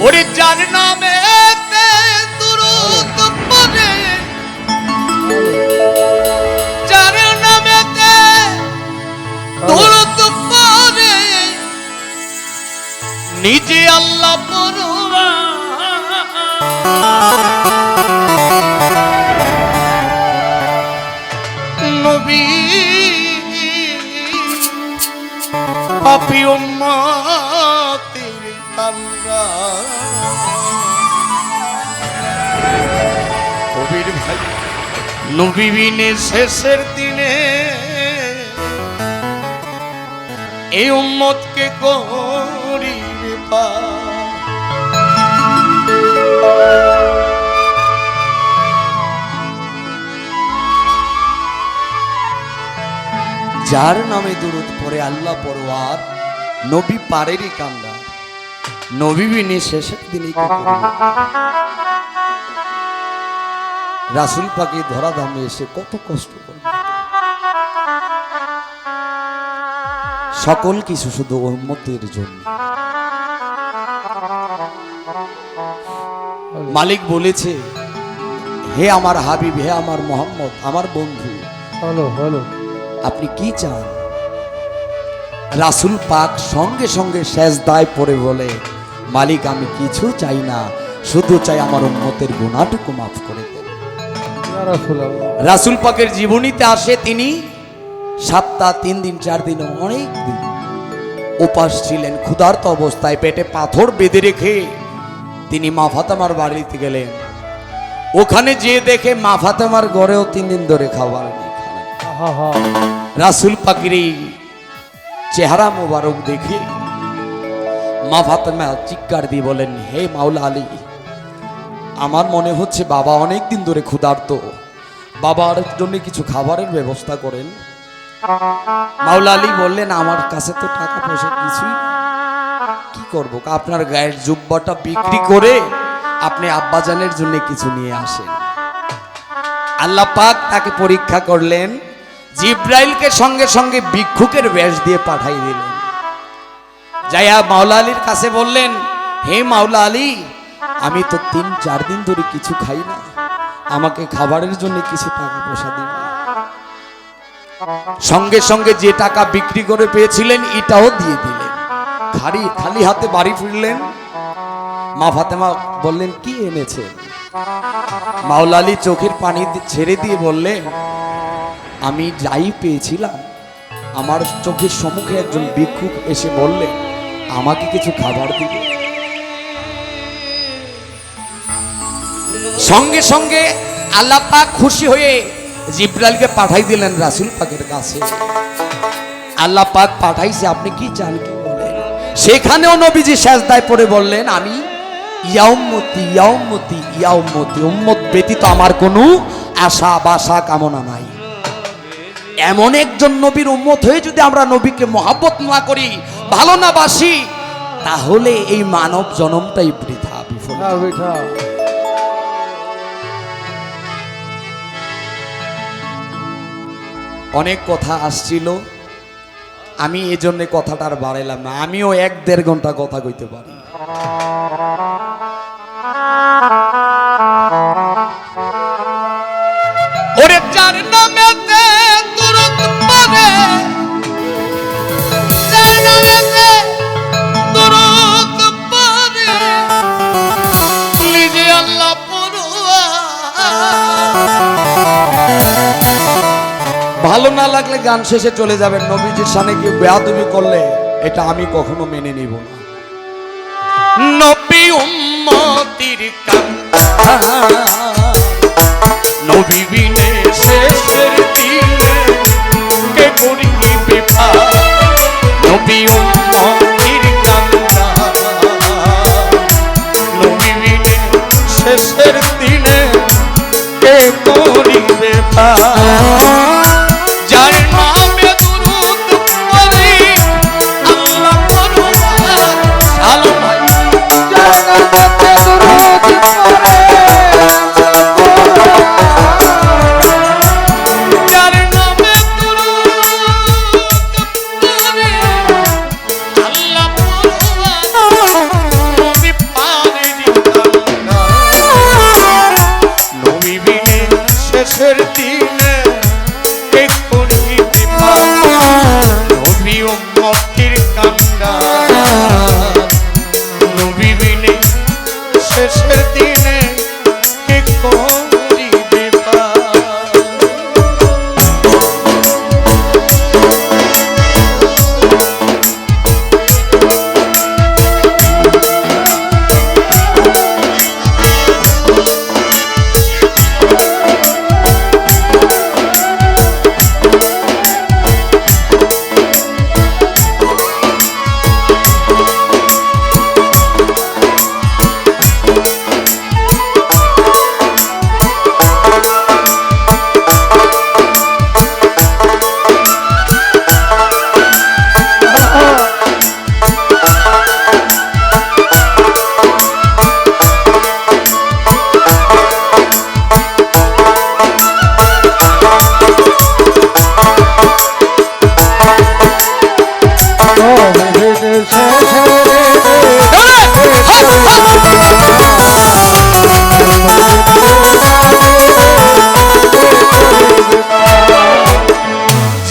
ওরে যার নামে দুরুদ নামে নিজে আল্লাহ পড়ুয়া নবী পাপি উম্মতের কবির ভাই নবী বিনে শেষের দিনে এই উম্মতকে করিবে পার যার নামে দূরত পরে আল্লাহ পরওয়ার নবী পারেরই কান্দা নবী বিনে শেষের দিনে? রাসুল পাখি ধরা ধামে এসে কত কষ্ট করবে সকল কিছু শুধু উম্মতের জন্য। মালিক বলেছে হে আমার হাবিব হে আমার মোহাম্মদ আমার বন্ধু হ্যালো হ্যালো আপনি কি চান? রাসুল পাক সঙ্গে সঙ্গে শেষ দায় পড়ে বলে মালিক আমি কিছু চাই না শুধু চাই আমার উন্মতের গুণাটুকু মাফ করে রাসূলুল্লাহ রাসুল পাকের জীবনীতে আসে তিনি সাতটা, তিন দিন, চার দিন, অনেক দিন উপাস ছিলেন, ক্ষুধার্ত অবস্থায় পেটে পাথর বেঁধে রেখে তিনি মা ফাতেমার বাড়িতে গেলেন। ওখানে যে দেখে মা ফাতেমার ঘরেও তিন দিন ধরে খাবার রাসুল এই চেহারা মোবারক দেখে মা ফাতেমা চিৎকার দিয়ে বলেন, হে মাওলা আলী আমার মনে হচ্ছে বাবা অনেক দিন ধরে ক্ষুধার্ত। বাবার জন্য কিছু খাবারের ব্যবস্থা করেন। মাওলা আলী বললেন, আমার কাছে তো টাকা পয়সা কিছুই কি করব? আপনার গায়ের জুব্বাটা বিক্রি করে আপনি আব্বাজানের জন্য কিছু নিয়ে আসেন। আল্লাহ পাক তাকে পরীক্ষা করলেন, জিব্রাইলকে সঙ্গে সঙ্গে ভিক্ষুকের বেশ দিয়ে পাঠাই দিলেন। যাইয়া মাওলা আলীর কাছে বললেন, হে মাওলা আলী আমি তো তিন, চার দিন ধরে কিছু খাই না। আমাকে খাবারের জন্য কিছু টাকা পয়সা দিন। সঙ্গে সঙ্গে যে টাকা বিক্রি করে পেয়েছিলেন, এটাও দিয়ে দিলেন। খালি খালি হাতে বাড়ি ফিরলেন। মা ফাতেমা বললেন, কি এনেছে? মাওলা আলী চোখের পানি ছেড়ে দিয়ে বললে আমি যাই পেয়েছিলাম। আমার চোখের সম্মুখে একজন ভিক্ষুক এসে বললে আমাকে কিছু খাবার দিবে। সঙ্গে সঙ্গে আল্লাহ খুশি হয়ে জিব্রাইলকে পাঠাই দিলেন রাসুল পাকের কাছে। আল্লাহ পাক পাঠাইছে, আপনি কি চান কি বলেন? সেখানেও নবীজি শেষদায় পড়ে বললেন, আমি ইয়াউম্মতি ইয়াউম্মতি ইয়াউম্মতি, উম্মত ব্যতীত আমার কোনো আশা বাসা কামনা নাই। এমন একজন নবীর উম্মত হয়ে যদি আমরা নবীকে মহাব্বত না করি, ভালো না বাসি, তাহলে এই মানব জনমটাই বৃথা বিফল। অনেক কথা আসছিল। আমি এজন্য জন্য কথাটা আর বাড়াইলাম না। আমিও এক দেড় ঘণ্টা কথা কইতে পারি। ওরে যার না লাগলে গান শেষে চলে যাবেন। নবীজির সামনে কেউ বেয়াদবি করলে এটা আমি কখনো মেনে নিব না। নবী উম্মতির নবী বিনে শেষের দিনে কে করিবে পার নবী উম্মতির কান্না। নবী বিনে শেষের দিনে কে করিবে পার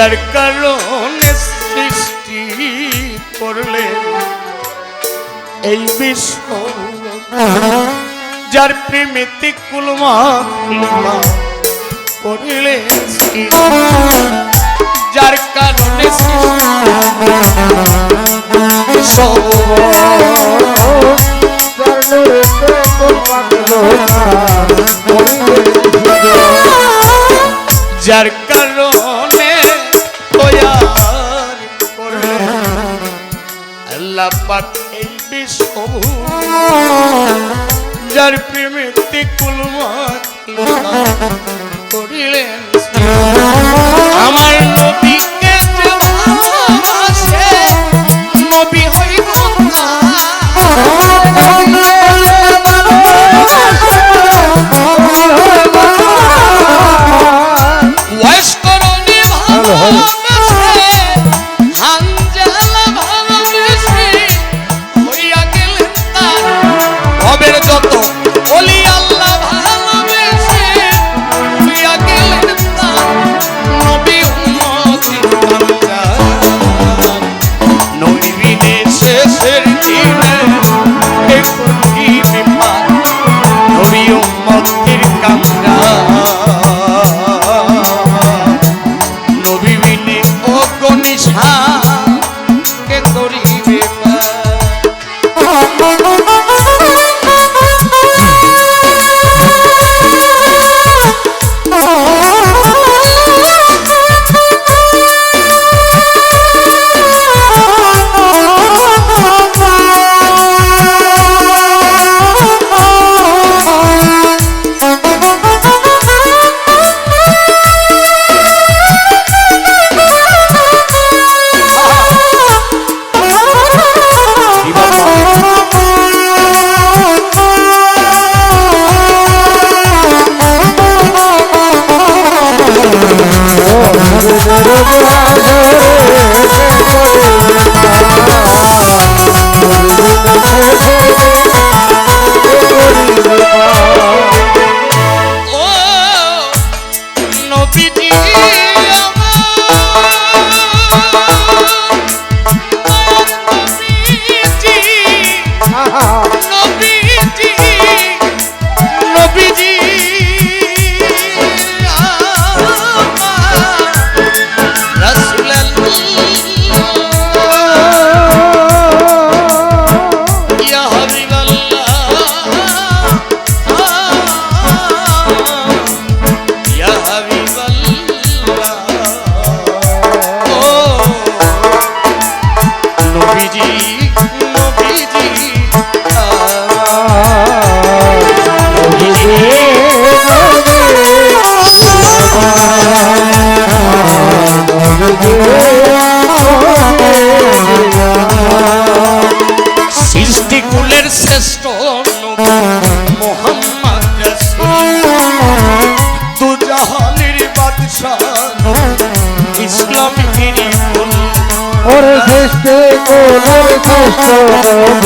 যার কারণে সৃষ্টি করলে এই বিশ্ব যার প্রেমিতি কুলমা কুলমা করলে যার কারণে যার pity. ফুলের কষ্ট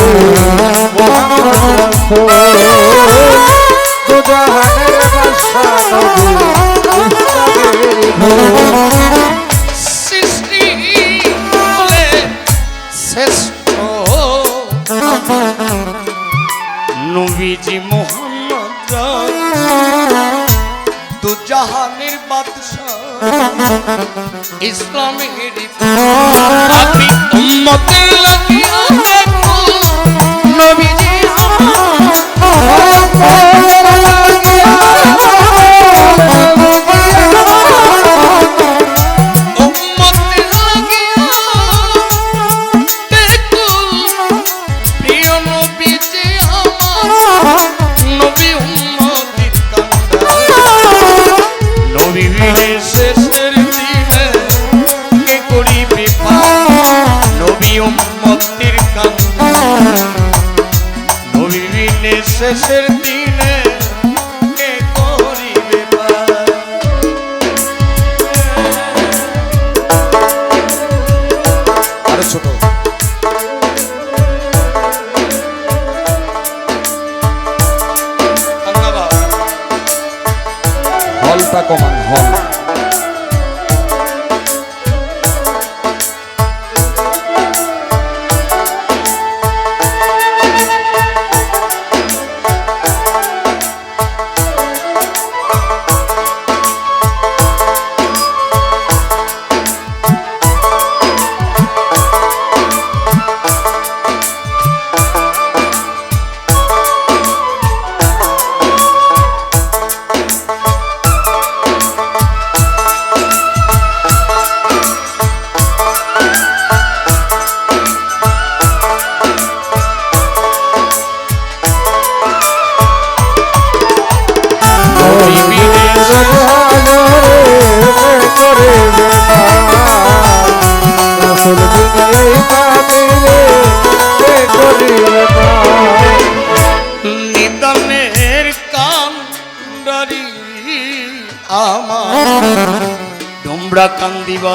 ইসলামের আমি উম্মতের লাগিয়া নবী উম্মতির কাম। নবী মিলে শেষের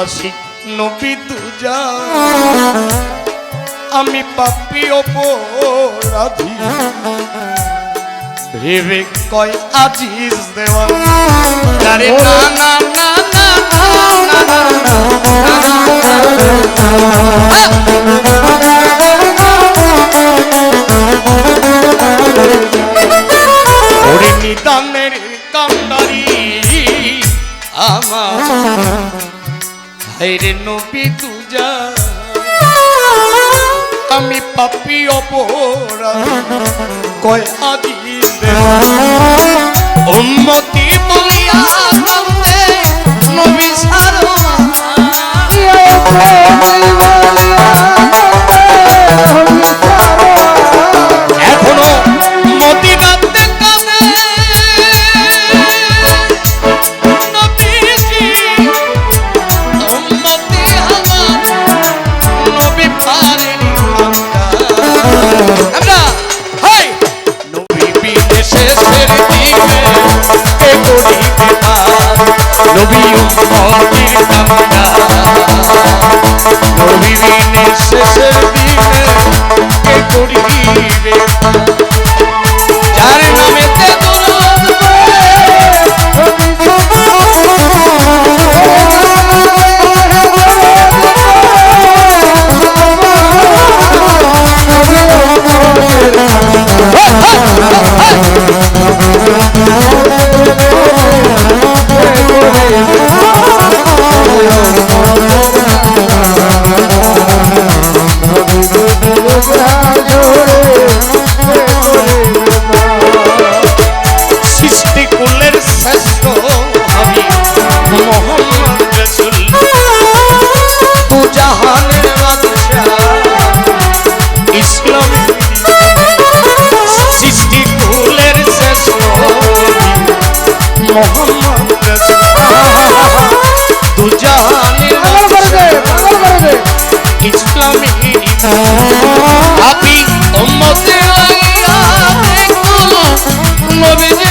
কান্দিবাসী নবী দুজা। আমি পাপি অপরাধী। ভেবে কয় আজিজ দেওয়া। আরে না না না না না না আমার। হাইরে নবী তুজা। আমি পাপি অপরাধ কয় আজিজ উম্মতি বলিয়া নবী সারো শেষের দিনে কে করিবে মোহাম্মদ রসুল তু জাহানের বাদশাহ ইসলামী আপনি উম্মতে লাগিয়া নবীজি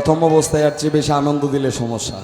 প্রথম অবস্থায় আর চেয়ে বেশি আনন্দ দিলে সমস্যা।